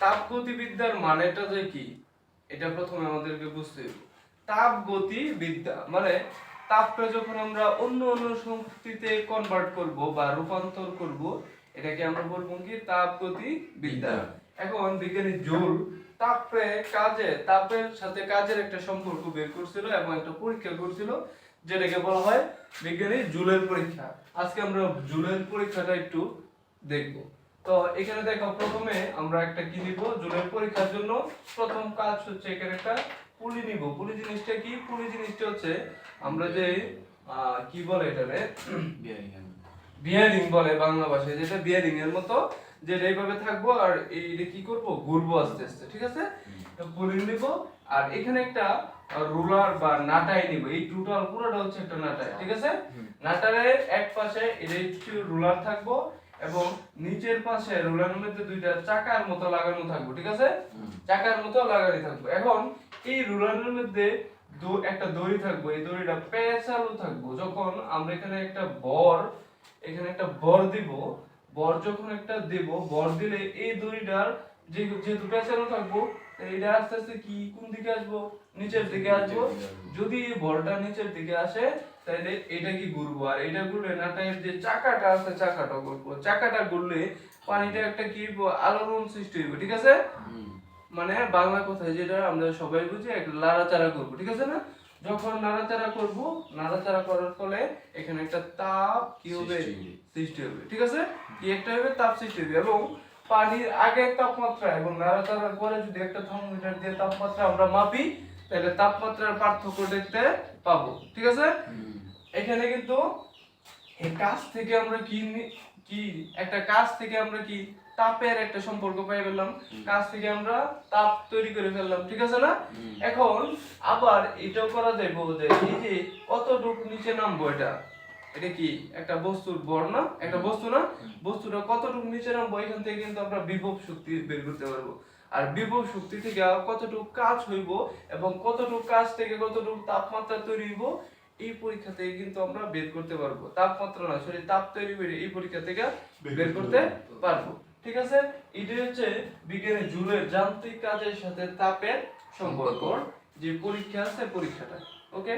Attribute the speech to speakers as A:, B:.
A: তাপগতিবিদ্যার মানেটা যে কি, এটা প্রথমে আমাদেরকে বুঝতে হবে। তাপগতিবিদ্যা মানে তাপটা যখন আমরা অন্য অন্য শক্তিতে কনভার্ট করব বা রূপান্তর করব, এটাকে আমরা বলব কি তাপগতিবিদ্যা। এখন বিজ্ঞানী জুল তাপে কাজে, তাপের সাথে কাজের একটা সম্পর্ক বের করছিল এবং একটা পরীক্ষা করছিল, যেটাকে বলা হয় বিজ্ঞানী জুলের পরীক্ষা। আজকে আমরা জুলের পরীক্ষাটা একটু দেখব। তো এখানে দেখো প্রথমে আমরা একটা কি নিব? জুলের পরীক্ষার জন্য প্রথম কাজ হচ্ছে এখানে একটা পুলি নিব। পুলি জিনিসটা কি? পুলি জিনিসটা হচ্ছে আমরা যে কি বলে এটারে বিয়ারিং বলে বাংলা ভাষায় যেটা বিয়ারিং এর মতো যেটা এইভাবে থাকব আর এইটা কি করব? ঘুরবো আস্তে আস্তে ঠিক আছে? তো পুলি নিব আর এখানে একটা রুলার বা নাটাই নিব। এই টোটাল পুরোটা হচ্ছে একটা নাটাই ঠিক আছে? নাটারের এক পাশে এটা একটু রুলার থাকব এবং নিচের পাশে রোলার মধ্যে দুইটা চাকার মতো লাগানো থাকব ঠিক আছে? চাকার মতো লাগানো থাকব। এখন এই রোলারের মধ্যে দু- একটা দড়ি থাকব এই দড়িটা পেঁচালো থাকব। যখন আমরা এখানে একটা বর এখানে একটা বর দিব বর যখন একটা দেব বর দিলে এই দড়িটার যে যেহেতু পেঁচানো থাকব এইটা আস্তে আস্তে কি কোন দিকে আসব? নিচের দিকে আসব। যদি বলটা নিচের দিকে আসে তাহলে এটা কি ঘুরবো? আর এটা ঘুরলে নাটাইয়ের যে চাকাটা আছে চাকাটা ঘুরবো। চাকাটা ঘুরলে পানিটা একটা কি আলোড়ন সৃষ্টি হইব ঠিক আছে? মানে বাংলা কথায় যেটা আমরা সবাই বুঝি একটা নাড়াচাড়া করব ঠিক আছে না? যখন নাড়াচাড়া করব নাড়াচাড়া করার ফলে এখানে একটা তাপ কি হবে।
B: সৃষ্টি হবে
A: ঠিক আছে? কি একটা হবে? তাপ সৃষ্টি হবে। এবং পানির আগের তাপমাত্রা এবং নাড়াচাড়ার পরে যদি একটা থার্মোমিটার দিয়ে তাপমাত্রা আমরা মাপি তাহলে তাপমাত্রার পার্থক্য দেখতে পাবো। ঠিক আছে? এখানে কিন্তু এই কাজ থেকে আমরা কি কি একটা কাজ থেকে আমরা কি তাপের একটা সম্পর্ক পাই ফেললাম। কাজ থেকে আমরা তাপ তৈরি করে ফেললাম ঠিক আছে না? এখন আবার এটাও করা যায় যে এই যে কতটুকু নিচে নামবো এটা? এটা কি? একটা বস্তুর না একটা বস্তু না? বস্তুটা কতটুকু নিচে নামবো? এখান থেকে কিন্তু আমরা বিভব শক্তি বের করতে পারব। আর বিভব শক্তি থেকে কতটুকু কাজ হইব এবং কতটুকু কাজ থেকে কতটুকু তাপমাত্রা তৈরি হইব এই পরীক্ষা থেকে কিন্তু আমরা বের করতে পারব। তাপমাত্রা না সরি তাপ তৈরি করে এই পরীক্ষা থেকে বের করতে পারব। ঠিক আছে? এটা হচ্ছে বিজ্ঞানের জুলের যান্ত্রিক কাজের সাথে তাপের সম্পর্ক। যে পরীক্ষা আছে পরীক্ষাটা ওকে